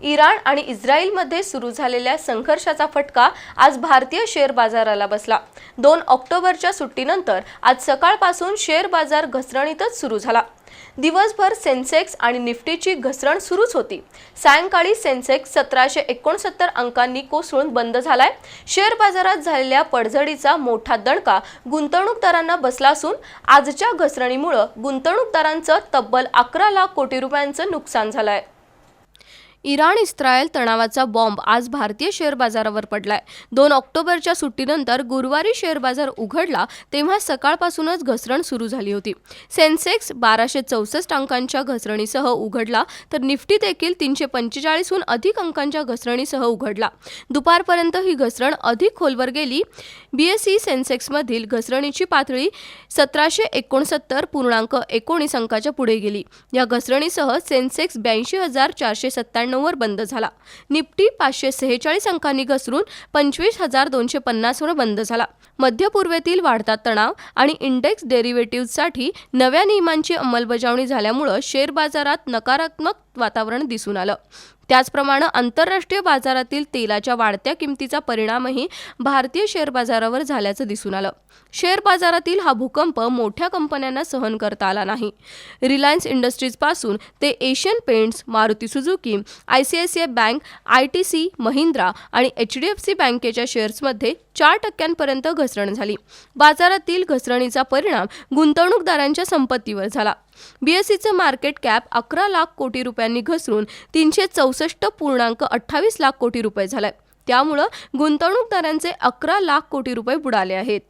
Iran आणि इस्रायलमध्ये सुरू झालेल्या संघर्षाचा फटका आज भारतीय शेअर बाजाराला बसला. दोन ऑक्टोबरच्या सुट्टीनंतर आज सकाळपासून शेअर बाजार घसरणीतच सुरू झाला. दिवसभर सेन्सेक्स आणि निफ्टीची घसरण सुरूच होती. सायंकाळी सेन्सेक्स सतराशे एकोणसत्तर अंकांनी कोसळून बंद झालाय. शेअर बाजारात झालेल्या पडझडीचा मोठा दणका गुंतवणूकदारांना बसला असून आजच्या घसरणीमुळं गुंतवणूकदारांचं तब्बल अकरा लाख कोटी रुपयांचं नुकसान झालंय. इराण इस्रायल तणावाचा बॉम्ब आज भारतीय शेअर बाजारावर पडलाय. दोन ऑक्टोबरच्या सुट्टीनंतर गुरुवारी शेअर बाजार उघडला तेव्हा सकाळपासूनच घसरण सुरू झाली होती. सेन्सेक्स बाराशे चौसष्ट अंकांच्या घसरणीसह उघडला तर निफ्टी देखील तीनशे पंचेचाळीसहून अधिक अंकांच्या घसरणीसह उघडला. दुपारपर्यंत ही घसरण अधिक खोलवर गेली. बीएसई सेन्सेक्समधील घसरणीची पातळी सतराशे एकोणसत्तर पूर्णांक एकोणीस अंकाच्या पुढे गेली. या घसरणीसह सेन्सेक्स ब्याऐंशी हजार चारशे सत्त्याण्णव त्र्याण्णववर बंद झाला. निफ्टी पाचशे सेहेचाळीस अंकांनी घसरून पंचवीस हजार दोनशे पन्नासवर बंद झाला. मध्य पूर्वेतील वाढता तणाव आणि इंडेक्स डेरिव्हेटिव्हसाठी नव्या नियमांची अंमलबजावणी झाल्यामुळं शेअर बाजारात नकारात्मक वातावरण दिसून आलं. त्याचप्रमाणे आंतरराष्ट्रीय बाजारातील तेलाच्या वाढत्या किमतीचा परिणामही भारतीय शेअर बाजारावर झाल्याचं दिसून आलं. शेअर बाजारातील हा भूकंप मोठ्या कंपन्यांना सहन करता आला नाही. रिलायन्स इंडस्ट्रीजपासून ते Asian Paints Maruti Suzuki I C I C I bank I T C Mahindra आणि एच डी एफ सी बँकेच्या शेअर्समध्ये चार टक्क्यांपर्यंत घसरण झाली. बाजारातील घसरणीचा परिणाम गुंतवणूकदारांच्या संपत्तीवर झाला. बीएससीचं मार्केट कॅप अकरा लाख कोटी रुपयांनी घसरून तीनशे चौसष्ट पूर्णांक अठ्ठावीस लाख कोटी रुपये झालाय त्यामुळं गुंतवणूकदारांचे अकरा लाख कोटी रुपये बुडाले आहेत.